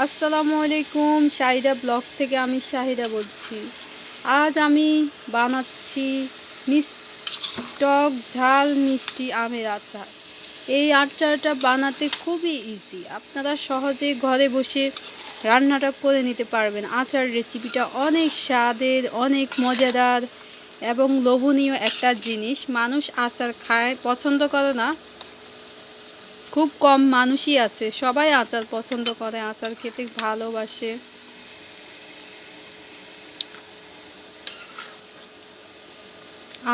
আসসালামু আলাইকুম, শাহিদা ব্লগস থেকে আমি শাহিদা বলছি। আজ আমি বানাচ্ছি মিস টক ঝাল মিষ্টি আমের আচার। এই আচারটা বানাতে খুবই ইজি আপনারা সহজে ঘরে বসে রান্নাটা করে নিতে পারবেন। আচার রেসিপিটা অনেক স্বাদের, অনেক মজাদার এবং লোভনীয় একটা জিনিস। মানুষ আচার খায়, পছন্দ করে না খুব কম মানুষই আছে। সবাই আচার পছন্দ করে, আচার খেতে ভালোবাসে।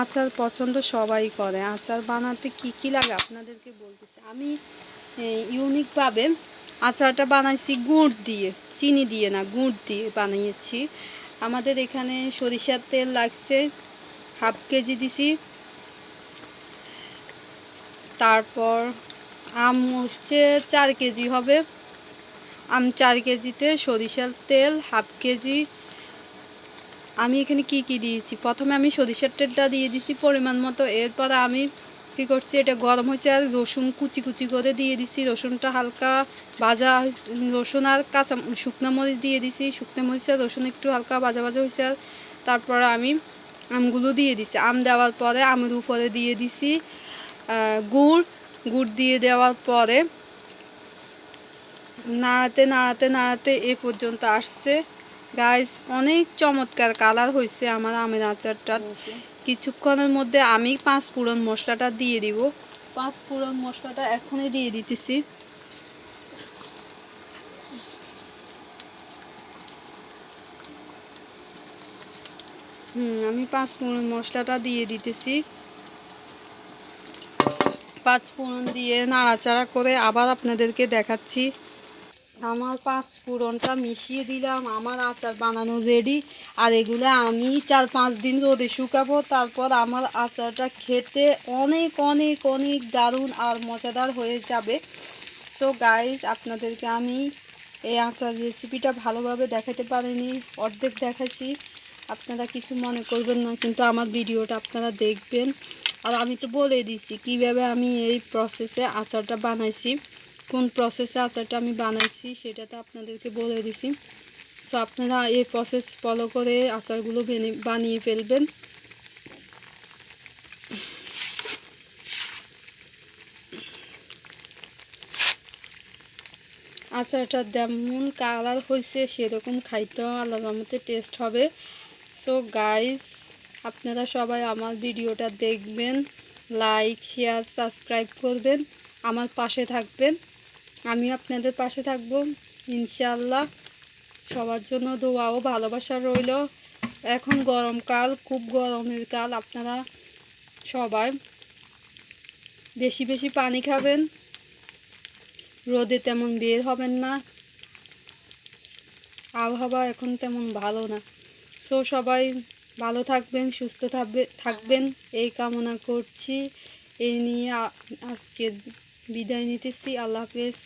আচার পছন্দ সবাই করে। আচার বানাতে কি কি লাগে আপনাদেরকে বলতেছি। আমি ইউনিকভাবে আচারটা বানাইছি গুড় দিয়ে, চিনি দিয়ে না, গুড় দিয়ে বানিয়েছি। আমাদের এখানে সরিষার তেল লাগছে, হাফ কেজি দিছি। তারপর আম হচ্ছে চার কেজি হবে। আম চার কেজিতে সরিষার তেল হাফ কেজি। আমি এখানে কি কি দিয়েছি? প্রথমে আমি সরিষার তেলটা দিয়ে দিছি পরিমাণ মতো। এরপর আমি কী করছি, এটা গরম হয়েছে আর রসুন কুচি কুচি করে দিয়ে দিছি। রসুনটা হালকা ভাজা রসুন আর কাঁচা শুকনো মরিচ দিয়ে দিছি। শুকনো মরিচ আর রসুন একটু হালকা ভাজা ভাজা হয়েছে আর তারপর আমি আমগুলো দিয়ে দিছি। আম দেওয়ার পরে আমের উপরে দিয়ে দিছি গুড় গুড় দিয়ে দেওয়ার পরে নাড়াতে নাড়াতে নাড়াতে এ পর্যন্ত আসছে। গাইস অনেক চমৎকার কালার হয়েছে আমার আমের আচারটা। কিছুক্ষণের মধ্যে আমি পাঁচ ফোড়ন মশলাটা দিয়ে দিব। পাঁচ ফোড়ন মশলাটা এখনই দিয়ে দিতেছি। হুম আমি পাঁচ ফোড়ন মশলাটা দিয়ে দিতেছি। পাঁচ ফোড়ন দিয়ে নাড়াচাড়া করে আবার আপনাদেরকে দেখাচ্ছি। আমার পাঁচ ফোড়নটা মিশিয়ে দিলাম, আমার আচার বানানো রেডি আর এগুলো আমি চার পাঁচ দিন রোদে শুকাবো, তারপর আমার আচারটা খেতে অনেক অনেক অনেক দারুণ আর মজাদার হয়ে যাবে। সো গাইজ আপনাদেরকে আমি এই আচার রেসিপিটা ভালোভাবে দেখাতে পারিনি, অর্ধেক দেখাচ্ছি আপনারা কিছু মনে করবেন না, কিন্তু আমার ভিডিওটা আপনারা দেখবেন। আর আমি তো বলে দিছি কীভাবে আমি এই প্রসেসে আচারটা বানাইছি, কোন প্রসেসে আচারটা আমি বানাইছি সেটা তো আপনাদেরকে বলে দিছি। সো আপনারা এই প্রসেস ফলো করে আচারগুলো বানিয়ে ফেলবেন। আচারটা যেমন কালার হয়েছে সেরকম খাইতেও আলাদা মতো টেস্ট হবে। সো গাইস আপনারা সবাই আমার ভিডিওটা দেখবেন লাইক শেয়ার সাবস্ক্রাইব করবেন, আমার পাশে থাকবেন। আমি আপনাদের পাশে থাকব ইনশাল্লাহ সবার জন্য দোয়া ও ভালোবাসা রইল। এখন গরমকাল খুব গরমের কাল, আপনারা সবাই বেশি বেশি পানি খাবেন। রোদে তেমন বের হবেন না। আবহাওয়া এখন তেমন ভালো না। সো সবাই ভালো থাকবেন, সুস্থ থাকবে, থাকবেন। এই কামনা করছি। এই নিয়ে আজকে বিদায় নিতেছি। আল্লাহ হাফেজ।